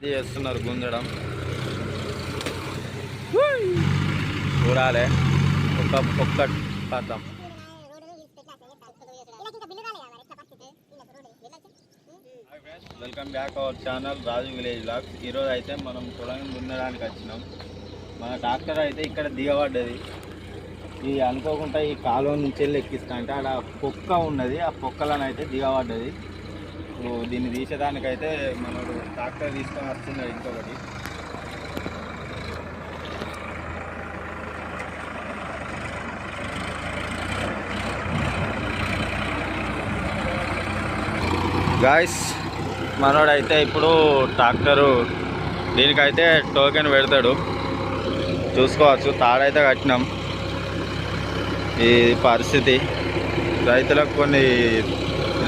ఇది చేస్తున్నారు గుంజడం. చూడాలి. ఒక ఒక్క పదం welcome back our channel Raju village blogs ఈరోజు అయితే మనం పొలం గుంజడానికి వచ్చినాం. మన డాక్టర్ అయితే ఇక్కడ దిగబడ్డది. ఈ అనుకోకుండా ఈ కాలువ నుంచి వెళ్ళి ఎక్కిస్తా అంటే ఆడ పొక్క ఉన్నది. ఆ పొక్కలను అయితే దిగబడ్డది. ఇప్పుడు దీన్ని తీసేదానికైతే మనడు ట్రాక్టర్ తీసుకొని వస్తున్నాడు ఇంకొకటి. గాయస్ మనోడైతే ఇప్పుడు ట్రాక్టరు దీనికైతే టోకెన్ పెడతాడు. చూసుకోవచ్చు తాడైతే కట్టినాం. ఈ పరిస్థితి. రైతులకు కొన్ని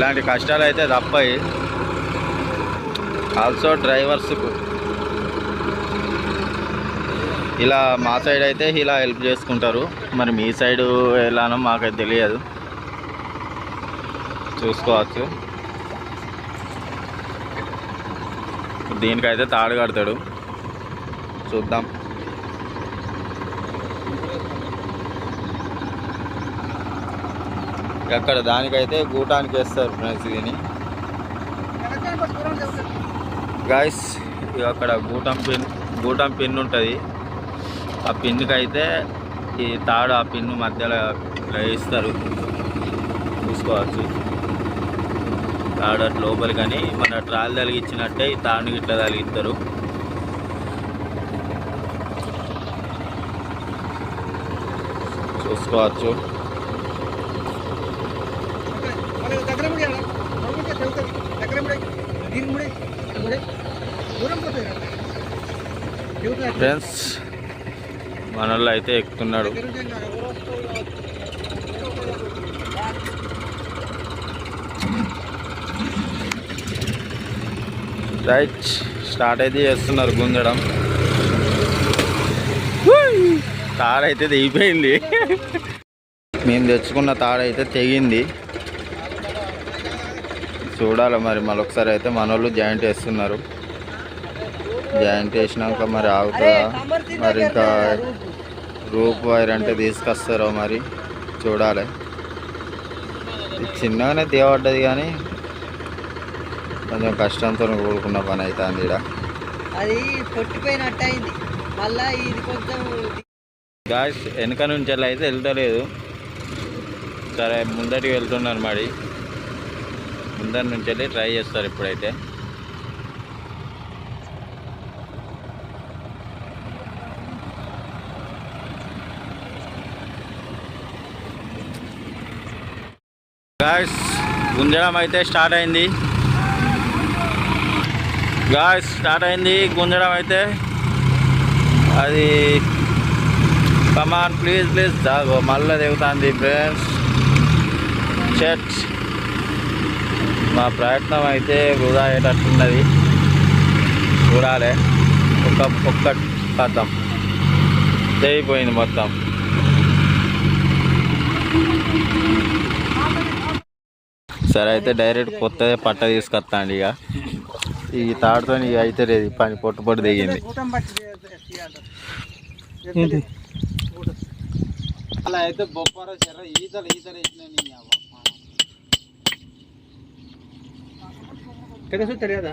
ఇలాంటి కష్టాలు అయితే తప్పాయి. ఆల్సో డ్రైవర్స్కు ఇలా మా సైడ్ అయితే ఇలా హెల్ప్ చేసుకుంటారు. మరి మీ సైడు ఎలానో మాకైతే తెలియదు. చూసుకోవచ్చు. దీనికైతే తాడు కడతాడు. చూద్దాం. ఎక్కడ దానికైతే గూటానికి వేస్తారు ఫ్రెండ్స్ దీన్ని. గాయస్ అక్కడ గూటం పిన్ గూటం పిన్ ఉంటుంది. ఆ పిన్కి అయితే ఈ తాడు ఆ పిన్ను మధ్యలో ఇస్తారు వేస్తారు చూసుకోవచ్చు. తాడు అటు లోపలి కానీ మన ట్రాల్ తలిగించినట్టే ఈ తాడుని ఇట్లా తలిగిస్తారు చూసుకోవచ్చు. ఫ్రెండ్స్ మనల్లో అయితే ఎక్కుతున్నాడు. రైట్ స్టార్ట్ అయితే చేస్తున్నారు గుంజడం. తాడైతే తెగిపోయింది. మేము తెచ్చుకున్న తాడైతే తెగింది. చూడాలి మరి మరొకసారి అయితే మన వాళ్ళు జాయింట్ వేస్తున్నారు జాయింట్ వేసినాక మరి ఆగుతుందా మరి ఇంకా రూప్. వైర్ అంటే తీసుకొస్తారో మరి చూడాలి. చిన్నగానే తేవడ్డది కానీ కొంచెం కష్టంతో కూడుకున్న పని అవుతుంది ఇక్కడ అది పొట్టిపోయినట్టు అయింది మళ్ళా ఇది కొంచెం గాయస్ వెనక నుంచి వెళ్ళి అయితే వెళ్తలేదు. సరే ముందటికి వెళ్తున్నారు మరి. ముందరి నుంచి వెళ్ళి ట్రై చేస్తారు ఇప్పుడైతే. గాయస్ గుంజడం అయితే స్టార్ట్ అయింది. గాయస్ స్టార్ట్ అయింది. గుంజడం అయితే అది కమాన్ ప్లీజ్ ప్లీజ్ దాగో మళ్ళీ దిగుతుంది ఫ్రెండ్స్ షర్ట్ మా ప్రయత్నం అయితే వృధా అయ్యేటట్టున్నది. చూడాలి. ఒక ఒక్క పద్దం తెగిపోయింది మొత్తం. సరే అయితే డైరెక్ట్ కొత్తదే పట్ట తీసుకొస్తాండి ఇక ఈ తాడుతో ఇక అయితే లేదు పని పొట్టు పొట్టు దిగింది? అలా అయితే బొప్పార చెర్ర ఈతలు ఈతలు వేసినాయి నీ అవ్వ. తెలుసు తెలియదా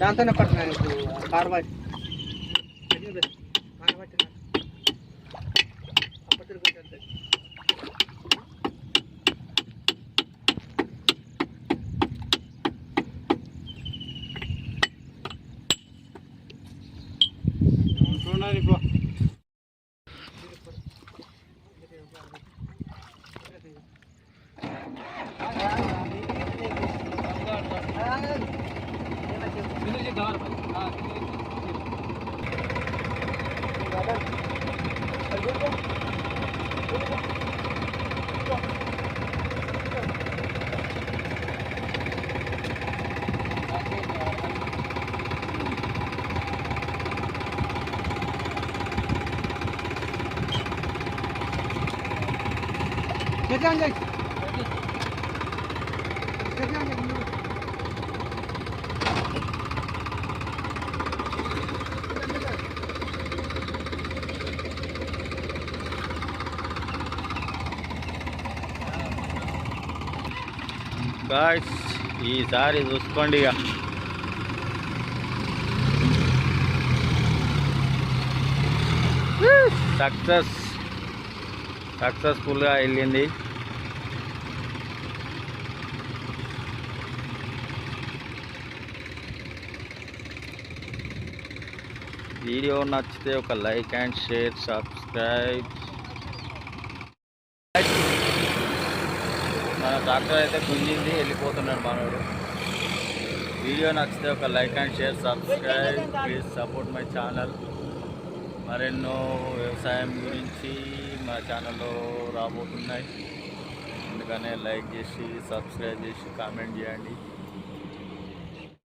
దాంతోనే ఇప్పుడు car Get down, Jake. Get down, Jake. Guys ఈసారి చూసుకోండి ఇక. సక్సెస్. సక్సెస్ఫుల్గా వెళ్ళింది. వీడియో నచ్చితే ఒక లైక్ అండ్ షేర్ సబ్స్క్రైబ్. మన డాక్టర్ అయితే గుంజింది వెళ్ళిపోతున్నాడు మనోడు. వీడియో నచ్చితే ఒక like and share subscribe. Please support my channel. మరెన్నో వ్యవసాయం గురించి మా ఛానల్లో రాబోతున్నాయి. అందుకనే లైక్ చేసి సబ్స్క్రైబ్ చేసి కామెంట్ చేయండి.